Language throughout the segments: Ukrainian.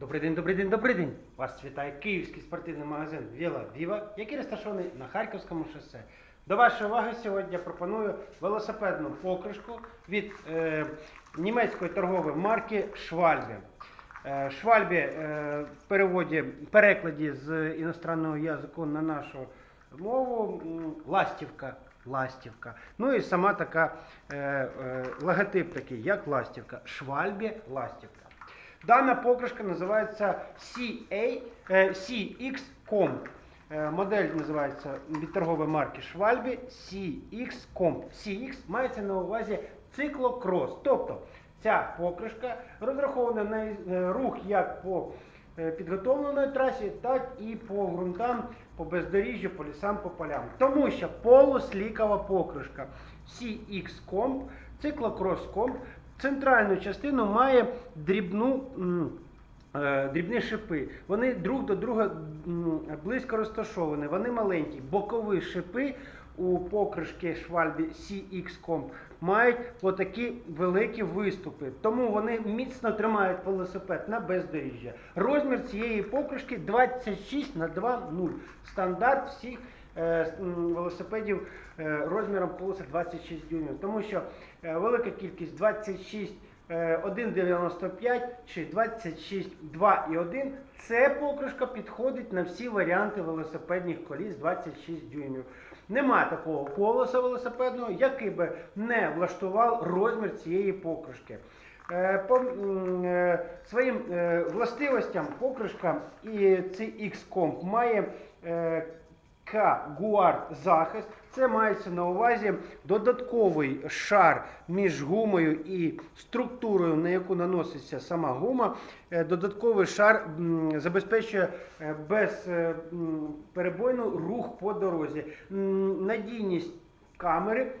Добрий день, добрий день, добрий день! Вас вітає київський спортивний магазин Віла Віва, який розташований на Харківському шосе. До вашої уваги сьогодні я пропоную велосипедну покришку від е, німецької торгової марки Schwalbe. Е, е, в переводі, перекладі з іностранного язику на нашу мову ластівка. Ластівка. Ну і сама така е, е, логотип такий, як ластівка. Schwalbe ластівка. Дана покришка називається CA, е, CX-Comp. Е, Модель називається від торгової марки Schwalbe CX-Comp. CX мається на увазі циклокрос. Тобто ця покришка розрахована на е, рух як по підготовленої трасі, так і по ґрунтам, по бездоріжжю, по лісам, по полям. Тому що полуслікова покришка CX-Comp, центральну частину має дрібну. е, Дрібні шипи, вони друг до друга близько розташовані, вони маленькі. Бокові шипи у покришки Schwalbe CX Comp мають отакі великі виступи, тому вони міцно тримають велосипед на бездоріжжя. Розмір цієї покришки 26 на 2,0. Стандарт всіх велосипедів е, розміром колеса 26 дюймів, тому що е, велика кількість 26 е, 1,95 чи 26 2,1 це покришка підходить на всі варіанти велосипедних коліс 26 дюймів. Нема такого колеса велосипедного, який би не влаштував розмір цієї покришки. Е, По е, своїм е, властивостям покришка і цей X-Comp має е, К-Гуард захист. Це мається на увазі додатковий шар між гумою і структурою, на яку наноситься сама гума. Е, Додатковий шар забезпечує е, безперебойну рух по дорозі. Надійність камери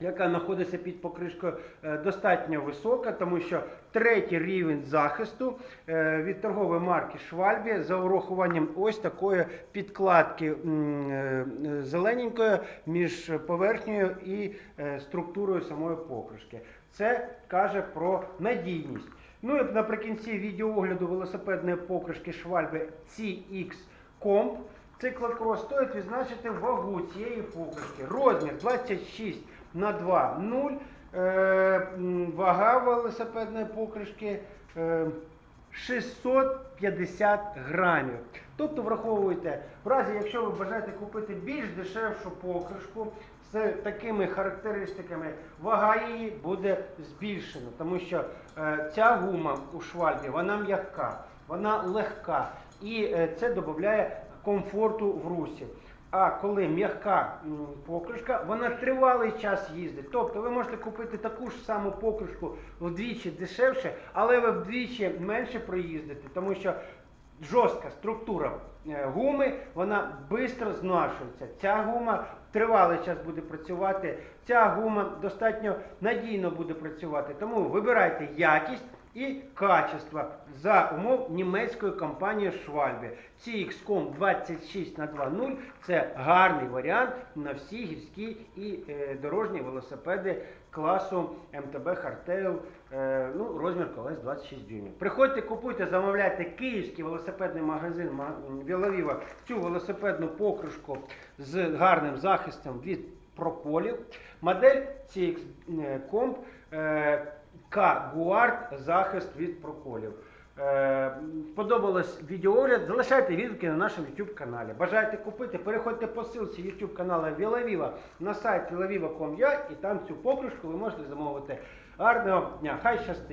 яка знаходиться під покришкою, е, достатньо висока, тому що третій рівень захисту е, від торгової марки Schwalbe за урахуванням ось такої підкладки е, зелененької між поверхнею і структурою самої покришки. Це каже про надійність. Ну і наприкінці відеоогляду велосипедної покришки Schwalbe CX Comp Циклокрос стоїть відзначити вагу цієї покришки. Розмір 26 на 2 0. Е, вага велосипедної покришки е, 650 грамів. Тобто враховуйте, в разі, якщо ви бажаєте купити більш дешевшу покришку з такими характеристиками, вага її буде збільшена, тому що е, ця гума у швальбі вона м'яка, вона легка і е, це додає комфорту в русі. А коли м'яка покришка, вона тривалий час їздить. Тобто ви можете купити таку ж саму покришку вдвічі дешевше, але ви вдвічі менше проїздите, тому що жорстка структура е, гуми, вона швидко знашується. Ця гума тривалий час буде працювати, ця гума достатньо надійно буде працювати. Тому вибирайте якість і качество за умов німецької компанії Schwalbe. CX-Com 26 на 2.0 це гарний варіант на всі гірські і е, дорожні велосипеди класу МТБ Hardtail, е, ну, розмір колес 26 дюймів. Приходьте, купуйте, замовляйте київський велосипедний магазин Ма- Вілавіва цю велосипедну покришку з гарним захистом від проколів. Модель CX Comp е, К Guard захист від проколів. Е, Сподобалось відеоогляд, залишайте відгуки на нашому YouTube каналі. Бажаєте купити, переходьте по ссылці YouTube каналу Вілавіва на сайт vilaviva.com.ua і там цю покришку ви можете замовити. Гарного дня, хай щастить!